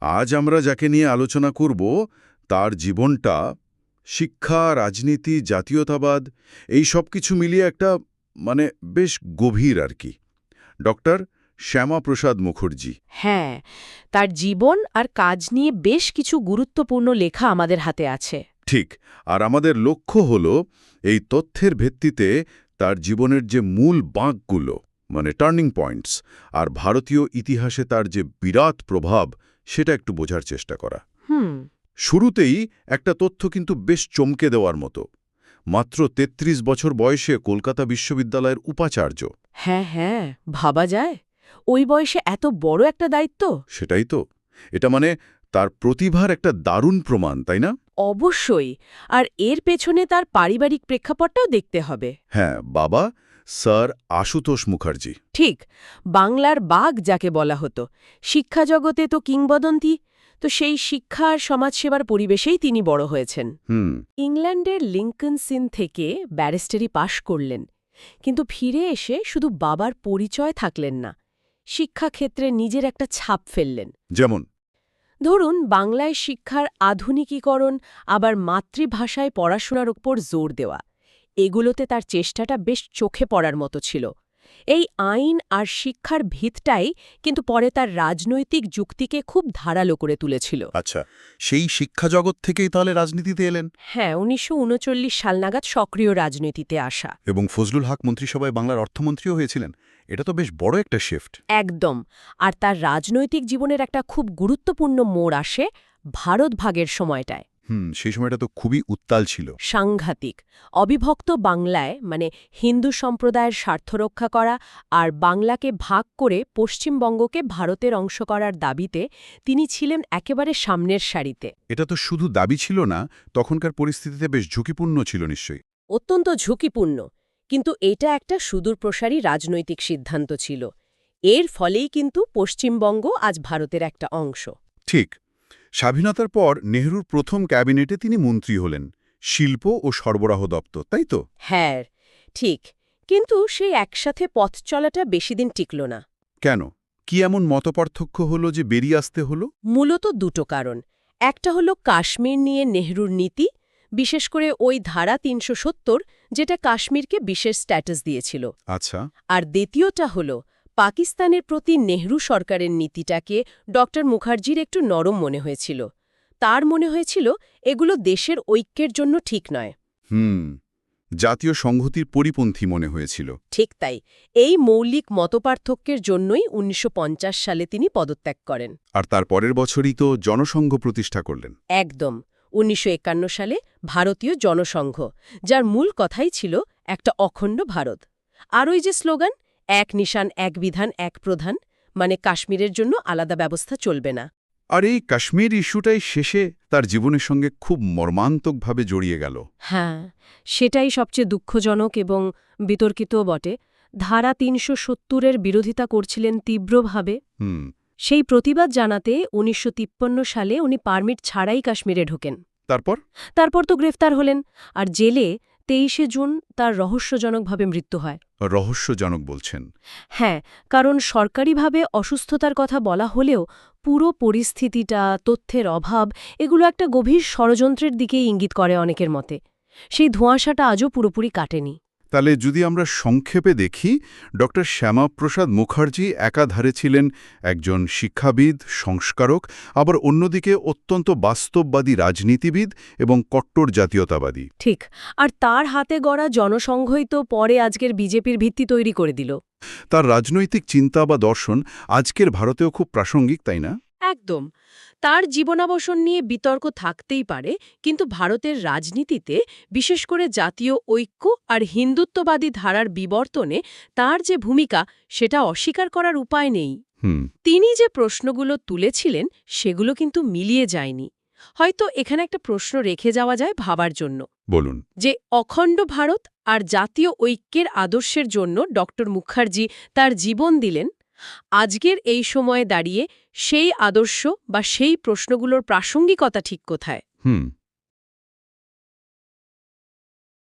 আজ আমরা যাকে নিয়ে আলোচনা করব তার জীবনটা শিক্ষা রাজনীতি জাতীয়তাবাদ এই সব কিছু মিলিয়ে একটা মানে বেশ গভীর আর কি। ডক্টর শ্যামাপ্রসাদ মুখার্জি। হ্যাঁ তার জীবন আর কাজ নিয়ে বেশ কিছু গুরুত্বপূর্ণ লেখা আমাদের হাতে আছে। ঠিক আর আমাদের লক্ষ্য হল এই তথ্যের ভিত্তিতে তার জীবনের যে মূল বাঁকগুলো মানে টার্নিং পয়েন্টস আর ভারতীয় ইতিহাসে তার যে বিরাট প্রভাব সেটা একটু বোঝার চেষ্টা করা। হুম। শুরুতেই একটা তথ্য কিন্তু বেশ চমকে দেওয়ার মতো। মাত্র ৩৩ বছর বয়সে কলকাতা বিশ্ববিদ্যালয়ের উপাচার্য। হ্যাঁ হ্যাঁ ভাবা যায়। ওই বয়সে এত বড় একটা দায়িত্ব? সেটাই তো। এটা মানে তার প্রতিভার একটা দারুণ প্রমাণ তাই না? অবশ্যই। আর এর পেছনে তার পারিবারিক প্রেক্ষাপটটাও দেখতে হবে। হ্যাঁ বাবা স্যার আশুতোষ মুখার্জি। ঠিক বাংলার বাঘ যাকে বলা হতো। শিক্ষা জগতে তো কিংবদন্তি তো সেই শিক্ষা আর সমাজসেবার পরিবেশেই তিনি বড় হয়েছেন। ইংল্যান্ডের লিঙ্কন সিন থেকে ব্যারিস্টারি পাশ করলেন কিন্তু ফিরে এসে শুধু বাবার পরিচয় থাকলেন না শিক্ষাক্ষেত্রে নিজের একটা ছাপ ফেললেন। যেমন? ধরুন বাংলায় শিক্ষার আধুনিকীকরণ আবার মাতৃভাষায় পড়াশোনার উপর জোর দেওয়া। এগুলোতে তার চেষ্টাটা বেশ চোখে পড়ার মতো ছিল। এই আইন আর শিক্ষার ভিতটাই কিন্তু পরে তার রাজনৈতিক যুক্তিকে খুব ধারালো করে তুলেছিল। আচ্ছা সেই শিক্ষা জগৎ থেকেই তাহলে রাজনীতিতে এলেন? হ্যাঁ উনিশশো উনচল্লিশ সাল নাগাদ সক্রিয় রাজনীতিতে আসা। এবং ফজলুল হক মন্ত্রিসভায় বাংলার অর্থমন্ত্রীও হয়েছিলেন। এটা তো বেশ বড় একটা শিফট একদম। আর তার রাজনৈতিক জীবনের একটা খুব গুরুত্বপূর্ণ মোড় আসে ভারত ভাগের সময়টায়। হুম সেই সময়টা তো খুবই উত্তাল ছিল। সাংঘাতিক। অবিভক্ত বাংলায় মানে হিন্দু সম্প্রদায়ের স্বার্থ রক্ষা করা আর বাংলাকে ভাগ করে পশ্চিমবঙ্গকে ভারতের অংশ করার দাবিতে তিনি ছিলেন একেবারে সামনের সারিতে। এটা তো শুধু দাবি ছিল না তখনকার পরিস্থিতিতে বেশ ঝুঁকিপূর্ণ ছিল নিশ্চয়ই। অত্যন্ত ঝুঁকিপূর্ণ। কিন্তু এটা একটা সুদূরপ্রসারী রাজনৈতিক সিদ্ধান্ত ছিল। এর ফলেই কিন্তু পশ্চিমবঙ্গ আজ ভারতের একটা অংশ। ঠিক। স্বাধীনতার পর নেহরুর প্রথম ক্যাবিনেটে তিনি মন্ত্রী হলেন শিল্প ও সরবরাহ দপ্তর তাই তো? হ্যাঁ ঠিক। কিন্তু সেই একসাথে পথ চলাটা বেশি দিন টিকল না। কেন? কি এমন মতপার্থক্য হলো যে বেরিয়ে আসতে হলো? মূলত দুটো কারণ। একটা হলো কাশ্মীর নিয়ে নেহরুর নীতি বিশেষ করে ওই ধারা তিনশো সত্তর যেটা কাশ্মীরকে বিশেষ স্ট্যাটাস দিয়েছিল। আচ্ছা। আর দ্বিতীয়টা হল পাকিস্তানের প্রতি নেহরু সরকারের নীতিটাকে ড মুখার্জির একটু নরম মনে হয়েছিল। তার মনে হয়েছিল এগুলো দেশের ঐক্যের জন্য ঠিক নয়। হুম জাতীয় সংহতির পরিপন্থী মনে হয়েছিল। ঠিক তাই এই মৌলিক মতপার্থক্যের জন্যই উনিশশো পঞ্চাশ সালে তিনি পদত্যাগ করেন। আর তার পরের বছরই তো জনসংঘ প্রতিষ্ঠা করলেন। একদম উনিশশো একান্ন সালে ভারতীয় জনসংঘ যার মূল কথাই ছিল একটা অখণ্ড ভারত। আর ওই যে স্লোগান এক নিশান এক বিধান এক প্রধান মানে কাশ্মীরের জন্য আলাদা ব্যবস্থা চলবে না। আর এই কাশ্মীর ইস্যুটাই শেষে তার জীবনের সঙ্গে খুব মর্মান্তকভাবে জড়িয়ে গেল। হ্যাঁ সেটাই সবচেয়ে দুঃখজনক এবং বিতর্কিতও বটে। ধারা তিনশো সত্তরের বিরোধিতা করছিলেন তীব্রভাবে। হুম। সেই প্রতিবাদ জানাতে উনিশশো তিপ্পান্ন সালে উনি পারমিট ছাড়াই কাশ্মীরে ঢোকেন। তারপর? তারপর তো গ্রেফতার হলেন আর জেলে তেইশে জুন তার রহস্যজনকভাবে মৃত্যু হয়। রহস্যজনক বলছেন। হ্যাঁ কারণ সরকারিভাবে অসুস্থতার কথা বলা হলেও পুরো পরিস্থিতিটা তথ্যের অভাব এগুলো একটা গভীর ষড়যন্ত্রের দিকেই ইঙ্গিত করে অনেকের মতে। সেই ধোঁয়াশাটা আজও পুরোপুরি কাটেনি। তাহলে যদি আমরা সংক্ষেপে দেখি ড শ্যামাপ্রসাদ মুখার্জি একাধারে ছিলেন একজন শিক্ষাবিদ সংস্কারক আবার অন্যদিকে অত্যন্ত বাস্তববাদী রাজনীতিবিদ এবং কট্টর জাতীয়তাবাদী। ঠিক আর তার হাতে গড়া জনসংঘই তো পরে আজকের বিজেপির ভিত্তি তৈরি করে দিল। তার রাজনৈতিক চিন্তা বা দর্শন আজকের ভারতেও খুব প্রাসঙ্গিক তাই না? একদম। তার জীবনাবসন নিয়ে বিতর্ক থাকতেই পারে কিন্তু ভারতের রাজনীতিতে বিশেষ করে জাতীয় ঐক্য আর হিন্দুত্ববাদী ধারার বিবর্তনে তার যে ভূমিকা সেটা অস্বীকার করার উপায় নেই। তিনি যে প্রশ্নগুলো তুলেছিলেন সেগুলো কিন্তু মিলিয়ে যায়নি। হয়তো এখানে একটা প্রশ্ন রেখে যাওয়া যায় ভাবার জন্য। বলুন। যে অখণ্ড ভারত আর জাতীয় ঐক্যের আদর্শের জন্য ডক্টর মুখার্জি তার জীবন দিলেন আজকের এই সময়ে দাঁড়িয়ে সেই আদর্শ বা সেই প্রশ্নগুলোর প্রাসঙ্গিকতা ঠিক কোথায়? হুম।